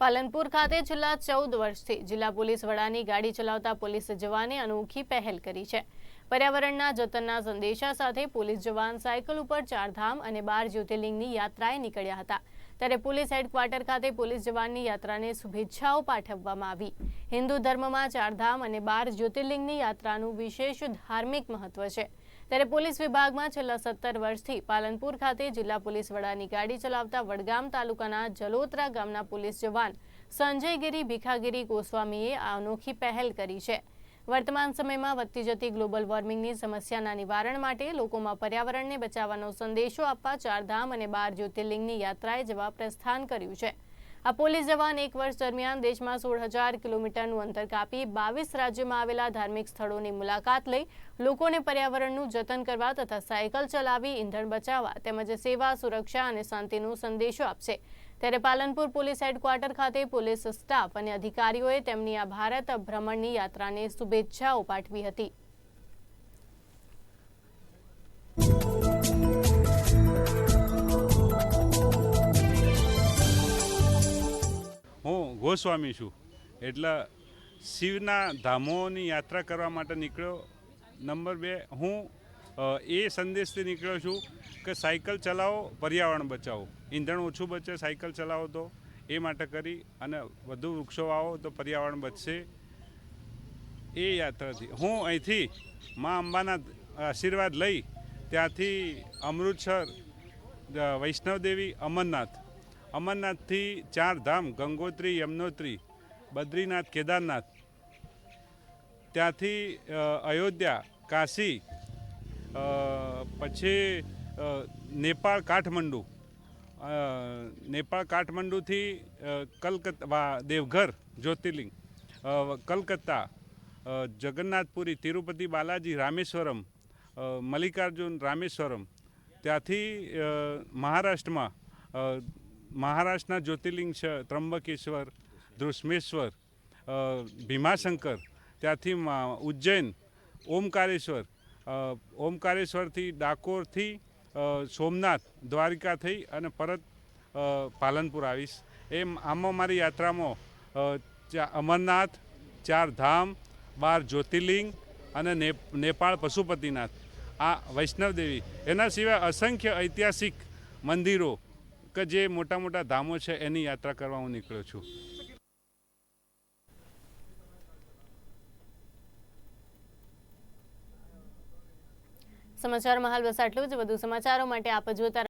પાલનપુર ખાતે છેલ્લા ચૌદ વર્ષથી જિલ્લા પોલીસ વડાની ગાડી ચલાવતા પોલીસ જવાને અનોખી પહેલ કરી છે. પર્યાવરણના જતનના સંદેશા સાથે પોલીસ જવાન સાયકલ ઉપર ચારધામ અને બાર જ્યોતિર્લિંગની યાત્રાએ નીકળ્યા હતા. ત્યારે પોલીસ હેડક્વાર્ટર ખાતે પોલીસ જવાનની યાત્રાને શુભેચ્છાઓ પાઠવવામાં આવી. હિન્દુ ધર્મમાં ચારધામ અને બાર જ્યોતિર્લિંગની યાત્રાનું વિશેષ ધાર્મિક મહત્વ છે. ત્યારે પોલીસ વિભાગમાં છેલ્લા સત્તર વર્ષથી પાલનપુર ખાતે જિલ્લા પોલીસ વડાની ગાડી ચલાવતા વડગામ તાલુકાના જલોત્રા ગામના પોલીસ જવાન સંજયગીરી ભીખાગીરી ગોસ્વામીએ આ અનોખી પહેલ કરી છે. વર્તમાન સમયમાં વધતી જતી ગ્લોબલ વોર્મિંગની સમસ્યાના નિવારણ માટે લોકોમાં પર્યાવરણને બચાવવાનો સંદેશો આપવા ચારધામ અને બાર જ્યોતિર્લિંગની યાત્રાએ જવા પ્રસ્થાન કર્યું છે. આ પોલીસ જવાન એક વર્ષ દરમિયાન દેશમાં સોળ હજાર કિલોમીટરનું અંતર કાપી બાવીસ રાજ્યોમાં આવેલા ધાર્મિક સ્થળોની મુલાકાત લઈ લોકોને પર્યાવરણનું જતન કરવા તથા સાયકલ ચલાવી ઈંધણ બચાવવા તેમજ સેવા, સુરક્ષા અને શાંતિનો સંદેશો આપશે. ત્યારે પાલનપુર પોલીસ હેડક્વાર્ટર ખાતે પોલીસ સ્ટાફ અને અધિકારીઓએ તેમની આ ભારત ભ્રમણની યાત્રાને શુભેચ્છાઓ પાઠવી હતી. હું ગોસ્વામી છું. એટલે શિવના ધામોની યાત્રા કરવા માટે નીકળ્યો. નંબર બે, હું એ સંદેશથી નીકળ્યો છું કે સાયકલ ચલાવો, પર્યાવરણ બચાવો. ઈંધણ ઓછું બચે, સાયકલ ચલાવો તો. એ માટે કરી અને વધુ વૃક્ષો વાવો તો પર્યાવરણ બચશે. એ યાત્રાથી હું અહીંથી મા અંબાના આશીર્વાદ લઈ ત્યાંથી અમૃતસર વૈષ્ણવદેવી, અમરનાથ. અમરનાથથી ચાર ધામ, ગંગોત્રી, યમનોત્રી, બદ્રીનાથ, કેદારનાથ. ત્યાંથી અયોધ્યા, કાશી પછી નેપાળ કાઠમંડુ. નેપાળ કાઠમંડુથી કલકત્તા દેવઘર, જ્યોતિર્લિંગ. કલકત્તા જગન્નાથપુરી, તિરુપતિ બાલાજી, રામેશ્વરમ મલ્લિકાર્જુન, રામેશ્વરમ. ત્યાંથી મહારાષ્ટ્રમાં મહારાષ્ટ્રના જ્યોતિર્લિંગ છે ત્રંબકેશ્વર ધ્રુસ્મેશ્વર ભીમાશંકર. ત્યાંથી ઉજ્જૈન, ઓમકારેશ્વર. ઓમકારેશ્વરથી ડાકોરથી સોમનાથ દ્વારિકા થઈ અને પરત પાલનપુર આવીશ. એમ આમાં મારી યાત્રામાં અમરનાથ ચાર ધામ બાર જ્યોતિર્લિંગ અને નેપ, નેપાળ પશુપતિનાથ. આ વૈષ્ણવદેવી એના સિવાય અસંખ્ય ઐતિહાસિક મંદિરો કે જે મોટા મોટા ધામો છે એની યાત્રા કરવા હું નીકળ્યો છું. સમાચારમાં હાલ બસ આટલું જ. વધુ સમાચારો માટે આપ જોતા